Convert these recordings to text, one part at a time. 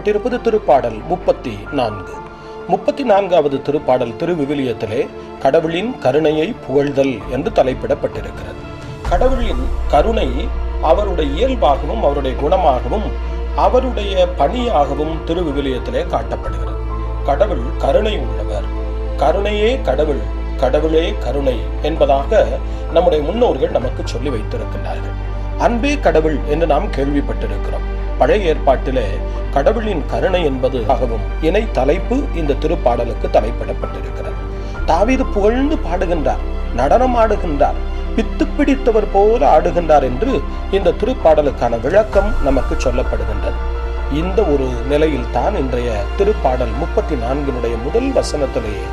சொல்லப்பட்டிருப்பது திருப்பாடல் முப்பத்தி நான்கு. முப்பத்தி நான்காவது திருப்பாடல் திருவிவிலியத்திலே கடவுளின் கருணையை புகழ்தல் என்று தலைப்பிடப்பட்டிருக்கிறது. கடவுளின் கருணை அவருடைய இயல்பாகவும் அவருடைய குணமாகவும் அவருடைய பணியாகவும் திருவிவிலியத்திலே காட்டப்படுகிறது. கடவுள் கருணை உள்ளவர். கருணையே கடவுள் கடவுளே கருணை என்பதாக நம்முடைய முன்னோர்கள் நமக்கு சொல்லி வைத்திருக்கின்றார்கள். அன்பே கடவுள் என்று நாம் கேள்விப்பட்டிருக்கிறோம். பழைய ஏற்பாட்டிலே கடவுளின் கருணை என்பது ஆகவும் இணை தலைப்பு இந்த திருப்பாடலுக்கு தலைப்பிடப்பட்டிருக்கிறது. தாவீது புகழ்ந்து பாடுகின்றார் நடனம் ஆடுகின்றார் பித்து பிடித்தவர் போல ஆடுகின்றார் என்று இந்த திருப்பாடலுக்கான விளக்கம் நமக்கு சொல்லப்படுகின்றது. இந்த ஒரு நிலையில் தான் இன்றைய திருப்பாடல் முப்பத்தி நான்கினுடைய முதல் வசனத்திலேயே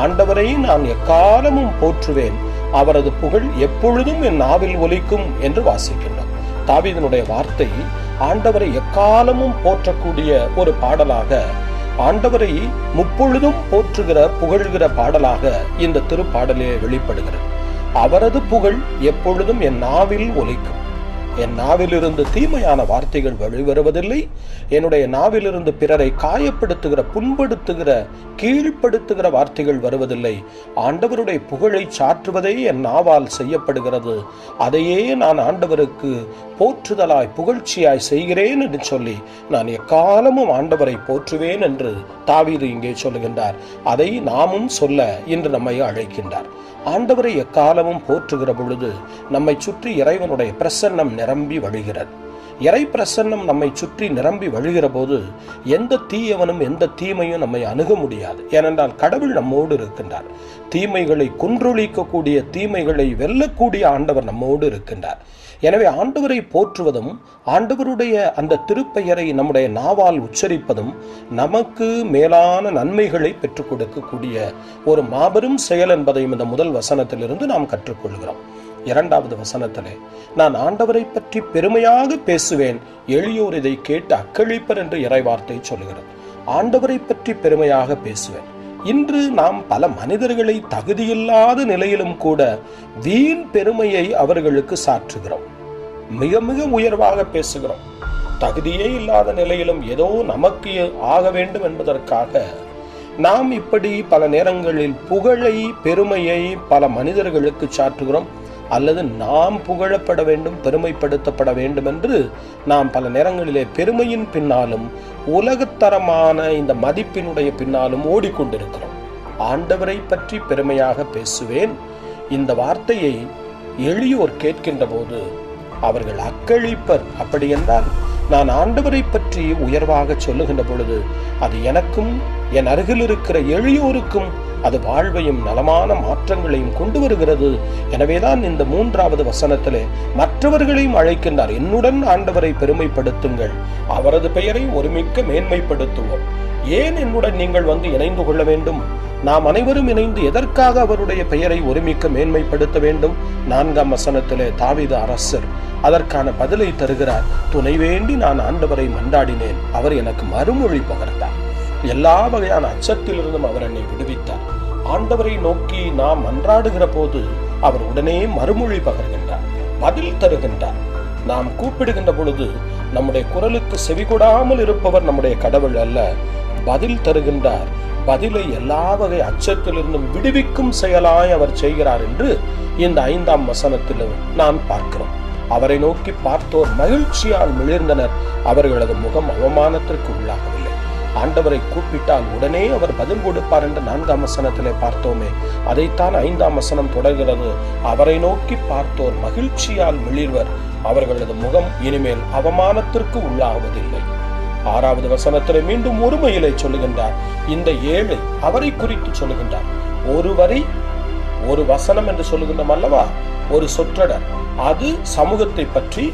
ஆண்டவரை நான் எக்காலமும் போற்றுவேன் அவரது புகழ் எப்பொழுதும் என் நாவில் ஒலிக்கும் என்று வாசிக்கின்றோம். தாவீதனுடைய வார்த்தை ஆண்டவரை எக்காலமும் போற்றக்கூடிய ஒரு பாடலாக ஆண்டவரை முப்பொழுதும் போற்றுகிற புகழ்கிற பாடலாக இந்த திருப்பாடலே வெளிப்படுகிறது. அவரது புகழ் எப்பொழுதும் என் நாவில் ஒலிக்கும். என் நாவிலிருந்து தீமையான வார்த்தைகள் வெளிவருவதில்லை. என்னுடைய நாவிலிருந்து பிறரை காயப்படுத்துகிற புண்படுத்துகிற கீழ்ப்படுத்துகிற வார்த்தைகள் வருவதில்லை. ஆண்டவருடைய புகழை சாற்றுவதே என் நாவால் செய்யப்படுகிறது. அதையே நான் ஆண்டவருக்கு போற்றுதலாய் புகழ்ச்சியாய் செய்கிறேன் என்று சொல்லி நான் எக்காலமும் ஆண்டவரை போற்றுவேன் என்று தாவீது இங்கே சொல்லுகின்றார். அதை நாமும் சொல்ல இன்று நம்மை அழைக்கின்றார். ஆண்டவரை எக்காலமும் போற்றுகிற பொழுது நம்மை சுற்றி இறைவனுடைய பிரசன்னம் நிரம்பி வழிகிறது. இறை பிரசன்னம் நம்மை சுற்றி நிரம்பி வழிகிற போது எந்த தீயவனும் எந்த தீமையும் நம்மை அணுக முடியாது. ஏனென்றால் கடவுள் நம்மோடு இருக்கின்றார். தீமைகளை குன்றொழிக்கக்கூடிய தீமைகளை வெல்லக்கூடிய ஆண்டவர் நம்மோடு இருக்கின்றார். எனவே ஆண்டவரை போற்றுவதும் ஆண்டவருடைய அந்த திருப்பெயரை நம்முடைய நாவால் உச்சரிப்பதும் நமக்கு மேலான நன்மைகளை பெற்றுக் கொடுக்கக்கூடிய ஒரு மாபெரும் செயல் என்பதையும் இந்த முதல் வசனத்திலிருந்து நாம் கற்றுக்கொள்கிறோம். இரண்டாவது வசனத்திலே நான் ஆண்டவரை பற்றி பெருமையாக பேசுவேன். எளியோர் இதை கேட்டு அக்களிப்பர் என்று இறைவார்த்தை சொல்கிறது ஆண்டவரை பற்றி பெருமையாக பேசுவேன். இன்று நாம் பல மனிதர்களை தகுதியில்லாத நிலையிலும் கூட வீண் பெருமையை அவர்களுக்கு சாற்றுகிறோம். மிக மிக உயர்வாக பேசுகிறோம். தகுதியே இல்லாத நிலையிலும் ஏதோ நமக்கு ஆக வேண்டும் என்பதற்காக நாம் இப்படி பல நேரங்களில் புகழை பெருமையை பல மனிதர்களுக்கு சாற்றுகிறோம். அல்லது நாம் புகழப்பட வேண்டும் பெருமைப்படுத்தப்பட வேண்டும் என்று நாம் பல நேரங்களிலே பெருமையின் பின்னாலும் உலகத்தரமான இந்த மதிப்பினுடைய பின்னாலும் ஓடிக்கொண்டிருக்கிறோம். ஆண்டவரை பற்றி பெருமையாக பேசுவேன். இந்த வார்த்தையை எளியோர் கேட்கின்ற போது அவர்கள் அக்களிப்பர் அப்படி என்றால் நான் ஆண்டவரை பற்றி உயர்வாக சொல்லுகின்ற பொழுது அது எனக்கும் என் அருகில் இருக்கிற எளியோருக்கும் அது வாழ்வையும் நலமான மாற்றங்களையும் கொண்டு வருகிறது. எனவேதான் இந்த மூன்றாவது வசனத்திலே மற்றவர்களையும் அழைக்கின்றார். என்னுடன் ஆண்டவரை பெருமைப்படுத்துங்கள். அவரது பெயரை ஒருமிக்க மேன்மைப்படுத்துவோம். ஏன் என்னுடன் நீங்கள் வந்து இணைந்து கொள்ள வேண்டும்? நாம் அனைவரும் இணைந்து எதற்காக அவருடைய பெயரை ஒருமிக்க மேன்மைப்படுத்த வேண்டும்? நான்காம் வசனத்திலே தாவித அரசர் அதற்கான பதிலை தருகிறார். துணை வேண்டி நான் ஆண்டவரை மன்றாடினேன். அவர் எனக்கு மறுமொழி பகர்ந்தார். எல்லா வகையான அச்சத்திலிருந்தும் அவர் என்னை விடுவித்தார். ஆண்டவரை நோக்கி நாம் மன்றாடுகிற போது அவர் உடனே மறுமொழி பகர்கின்றார் பதில் தருகின்றார். நாம் கூப்பிடுகின்ற பொழுது நம்முடைய குரலுக்கு செவிகொடாமல் இருப்பவர் நம்முடைய கடவுள் அல்ல பதில் தருகின்றார். பதிலை எல்லா வகை அச்சத்திலிருந்தும் விடுவிக்கும் செயலாய் அவர் செய்கிறார் என்று இந்த ஐந்தாம் வசனத்தில் நாம் பார்க்கிறோம். அவரை நோக்கி பார்த்தோர் மகிழ்ச்சியால் மிளிர்ந்தனர் அவர்களது முகம் அவமானத்திற்கு உள்ளாகும் ஆண்டவரை கூப்பிட்டால் உடனே அவர் பதில் கொடுப்பார் என்று நான்காம் வசனத்திலே பார்த்தோமே. அதைத்தான் ஐந்தாம் வசனம் தொடர்கிறது. அவரை நோக்கி பார்த்தோர் மகிழ்ச்சியால் மிளிர்வர் அவர்களது முகம் இனிமேல் அவமானத்திற்கு உள்ளாவதில்லை. ஆறாவது வசனத்திலே மீண்டும் ஒருமையிலே சொல்லுகின்றார். இந்த ஏழை அவரை குறித்து சொல்லுகின்றார். ஒரு வரி ஒரு வசனம் என்று சொல்லுகின்றோம் அல்லவா? ஒரு சொற்றடர். அது சமூகத்தை பற்றி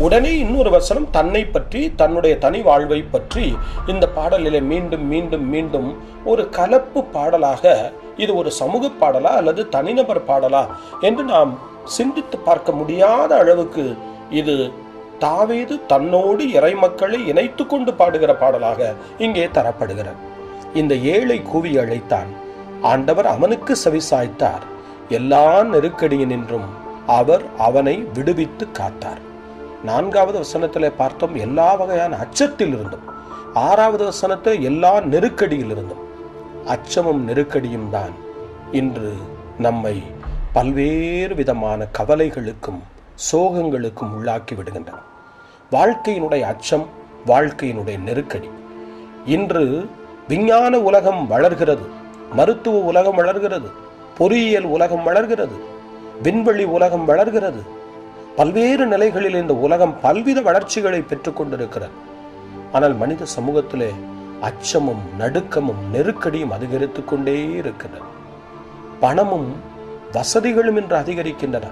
உடனே இன்னொரு வசனம் தன்னை பற்றி தன்னுடைய தனி வாழ்வை பற்றி இந்த பாடலிலே மீண்டும் மீண்டும் மீண்டும் ஒரு கலப்பு பாடலாக இது ஒரு சமூக பாடலா அல்லது தனிநபர் பாடலா என்று நாம் சிந்தித்து பார்க்க முடியாத அளவுக்கு இது தாவீது தன்னோடு இறைமக்களை இணைத்து கொண்டு பாடுகிற பாடலாக இங்கே தரப்படுகிறார் இந்த ஏழை கூவி அழைத்தான். ஆண்டவர் அவனுக்கு செவிசாய்த்தார் எல்லா நெருக்கடியினின்றும் அவர் அவனை விடுவித்து காத்தார். நான்காவது வசனத்தில் பார்த்தோம் எல்லா வகையான அச்சத்தில் இருந்தும் ஆறாவது வசனத்தை எல்லா நெருக்கடியிலிருந்தும் அச்சமும் நெருக்கடியும் தான் இன்று நம்மை பல்வேறு விதமான கவலைகளுக்கும் சோகங்களுக்கும் உள்ளாக்கி விடுகின்றன. வாழ்க்கையினுடைய அச்சம் வாழ்க்கையினுடைய நெருக்கடி. இன்று விஞ்ஞான உலகம் வளர்கிறது மருத்துவ உலகம் வளர்கிறது பொறியியல் உலகம் வளர்கிறது விண்வெளி உலகம் வளர்கிறது பல்வேறு நிலைகளில் இந்த உலகம் பல்வித வளர்ச்சிகளை பெற்றுக்கொண்டிருக்கிறது ஆனால் மனித சமூகத்திலே அச்சமும் நடுக்கமும் நெருக்கடியும் அதிகரித்து கொண்டே இருக்கிறது. பணமும் வசதிகளும் இன்று அதிகரிக்கின்றன.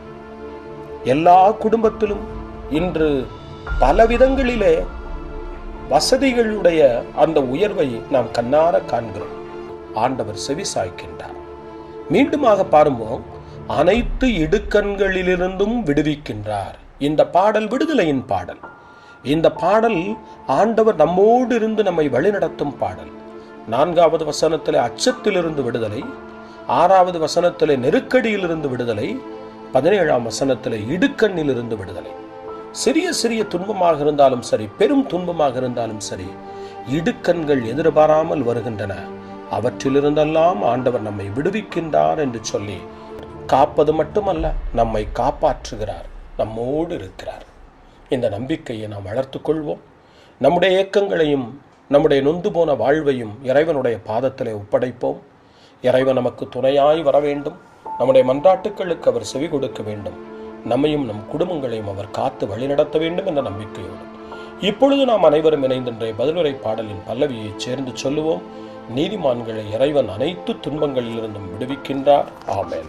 எல்லா குடும்பத்திலும் இன்று பல விதங்களிலே வசதிகளுடைய அந்த உயர்வை நாம் கண்ணார காண்கிறோம். ஆண்டவர் செவி சாய்க்கின்றார் மீண்டுமாக பாரும்போம் அனைத்து இடுக்கண்களிலிருந்தும் விடுவிக்கின்றார். இந்த பாடல் விடுதலையின் பாடல். இந்த பாடல் ஆண்டவர் நம்மோடு இருந்து நம்மை வழிநடத்தும் பாடல். நான்காவது வசனத்திலே அச்சத்திலிருந்து விடுதலை ஆறாவது வசனத்திலே நெருக்கடியிலிருந்து விடுதலை பதினேழாம் வசனத்திலே இடுக்கண்ணிலிருந்து விடுதலை. சிறிய சிறிய துன்பமாக இருந்தாலும் சரி பெரும் துன்பமாக இருந்தாலும் சரி இடுக்கண்கள் எதிர்பாராமல் வருகின்றன. அவற்றிலிருந்தெல்லாம் ஆண்டவர் நம்மை விடுவிக்கின்றார் என்று சொல்லி காப்பது மட்டுமல்ல நம்மை காப்பாற்றுகிறார் நம்மோடு இருக்கிறார். இந்த நம்பிக்கையை நாம் வளர்த்துக்கொள்வோம் நம்முடைய இயக்கங்களையும் நம்முடைய நொந்து போன வாழ்வையும் இறைவனுடைய பாதத்திலே ஒப்படைப்போம். இறைவன் நமக்கு துணையாய் வர வேண்டும். நம்முடைய மன்றாட்டுக்களுக்கு அவர் செவி கொடுக்க வேண்டும். நம்மையும் நம் குடும்பங்களையும் அவர் காத்து வழிநடத்த வேண்டும் என்ற நம்பிக்கையோடு. இப்பொழுது நாம் அனைவரும் இணைந்தன்றைய பதிலுரை பாடலின் பல்லவியை சேர்ந்து சொல்லுவோம். நீதிமான்களை இறைவன் அனைத்து துன்பங்களிலிருந்தும் விடுவிக்கின்றார். ஆமென்.